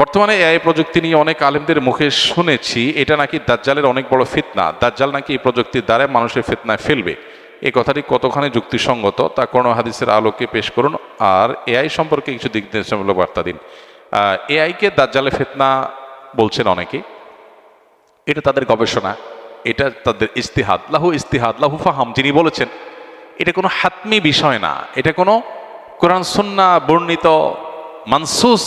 বর্তমানে এআই প্রযুক্তি নিয়ে অনেক আলেমদের মুখে শুনেছি, এটা নাকি দাজ্জালের অনেক বড় ফিতনা। দাজ্জাল নাকি এই প্রযুক্তির দ্বারা মানুষের ফিতনায় ফেলবে। এই কথাটি কতখানি যুক্তিসঙ্গত, তা কোনো হাদিসের আলোকে পেশ করুন। আর এআই সম্পর্কে কিছু দিক নির্দেশনামূলক বার্তা দিন। এআইকে দাজ্জালে ফিতনা বলছেন অনেকে। এটা তাদের গবেষণা, এটা তাদের ইস্তিহাদ। লাহু ইস্তিহাদ, লাহু ফাহাম যিনি বলেছেন, এটা কোনো হাতমি বিষয় না। এটা কোনো কোরআন সুন্না বর্ণিত মানসুস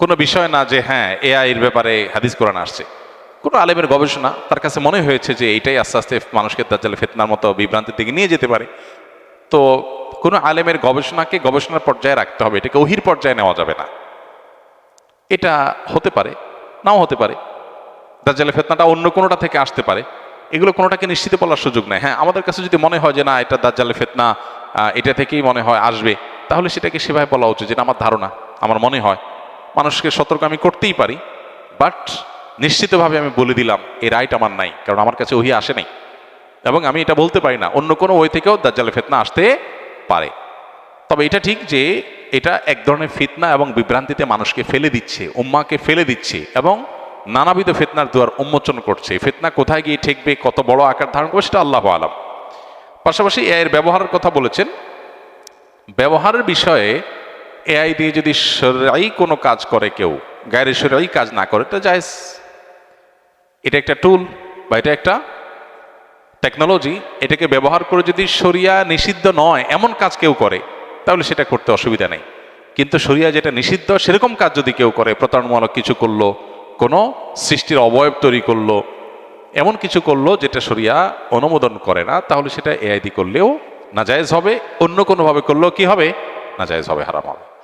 কোনো বিষয় না যে হ্যাঁ এআই এর ব্যাপারে হাদিস কোরআন আসছে। কোনো আলেমের গবেষণা তার কাছে মনে হয়েছে যে এটাই আস্তে আস্তে মানুষকে দাজ্জালে ফেতনার মতো বিভ্রান্তির দিকে নিয়ে যেতে পারে। তো কোনো আলেমের গবেষণাকে গবেষণার পর্যায়ে রাখতে হবে। এটাকে ওহির পর্যায়ে নেওয়া যাবে না। এটা হতে পারে, নাও হতে পারে। দাজ্জালের ফেতনাটা অন্য কোনোটা থেকে আসতে পারে। এগুলো কোনোটাকে নিশ্চিত বলার সুযোগ নেই। হ্যাঁ আমাদের কাছে যদি মনে হয় যে, না, এটা দাজ্জালের ফেতনা এটা থেকেই মনে হয় আসবে, তাহলে সেটাকে সেভাবে বলা উচিত যেটা আমার ধারণা, আমার মনে হয়। মানুষকে সতর্ক আমি করতেই পারি বাট নিশ্চিতভাবে আমি বলে দিলাম, এই রাইট আমার নাই, কারণ আমার কাছে ওহি আসে নাই। এবং আমি এটা বলতে পারি না, অন্য কোনো ওই থেকেও দাজ্জালের ফেতনা আসতে পারে। তবে এটা ঠিক যে এটা এক ধরনের ফিতনা এবং বিভ্রান্তিতে মানুষকে ফেলে দিচ্ছে, উম্মাকে ফেলে দিচ্ছে, এবং নানাবিধ ফিতনার দুয়ার উন্মোচন করছে। ফেতনা কোথায় গিয়ে ঠেকবে, কত বড় আকার ধারণ করবে, সেটা আল্লাহ আলাম। পাশাপাশি এর ব্যবহারের কথা বলেছেন। ব্যবহারের বিষয়ে এআই দিয়ে যদি সরাই কোনো কাজ করে কেউ, গায়ের সরাই কাজ না করে, তো জায়েজ। এটা একটা টুল বা এটা একটা টেকনোলজি এটাকে ব্যবহার করে যদি শরিয়া নিষিদ্ধ নয়, এমন কাজ কেউ করে, তাহলে সেটা করতে অসুবিধা নেই। কিন্তু শরিয়া যেটা নিষিদ্ধ, সেরকম কাজ যদি কেউ করে, প্রতারণামূলক কিছু করল, কোনো সৃষ্টির অবয়ব তৈরি করল, এমন কিছু করল যেটা শরিয়া অনুমোদন করে না, তাহলে সেটা এআইডি করলেও নাজায়েজ হবে, অন্য কোনোভাবে করলেও কি হবে? নাজায়েজ হবে, হারাম হবে।